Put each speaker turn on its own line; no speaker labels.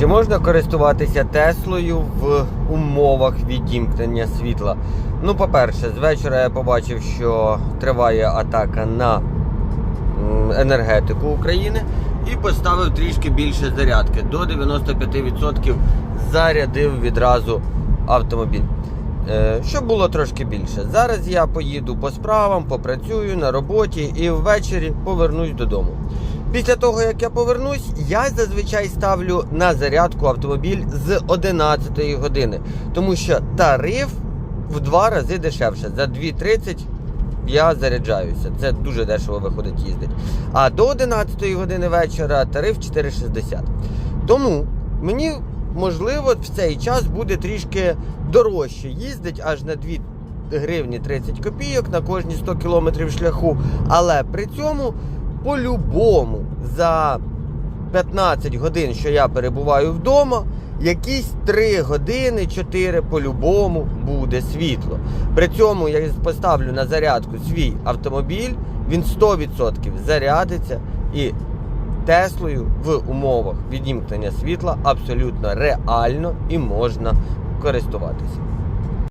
Чи можна користуватися Теслою в умовах відімкнення світла? Ну, по-перше, з вечора я побачив, що триває атака на енергетику України і поставив трішки більше зарядки. До 95% зарядив відразу автомобіль. Е, Щоб було трошки більше. Зараз я поїду по справам, попрацюю на роботі і ввечері повернусь додому. Після того, як я повернусь, я зазвичай ставлю на зарядку автомобіль з 11 години, тому що тариф в два рази дешевше. За 2,30 я заряджаюся. Це дуже дешево виходить їздить. А до 11 години вечора тариф 4,60. Тому мені можливо в цей час буде трішки дорожче їздить аж на 2 гривні 30 копійок на кожні 100 кілометрів шляху. Але при цьому по-любому за 15 годин, що я перебуваю вдома, якісь 3 години, 4 по-любому буде світло. При цьому я поставлю на зарядку свій автомобіль, він 100% зарядиться і Теслою в умовах відімкнення світла абсолютно реально і можна користуватися.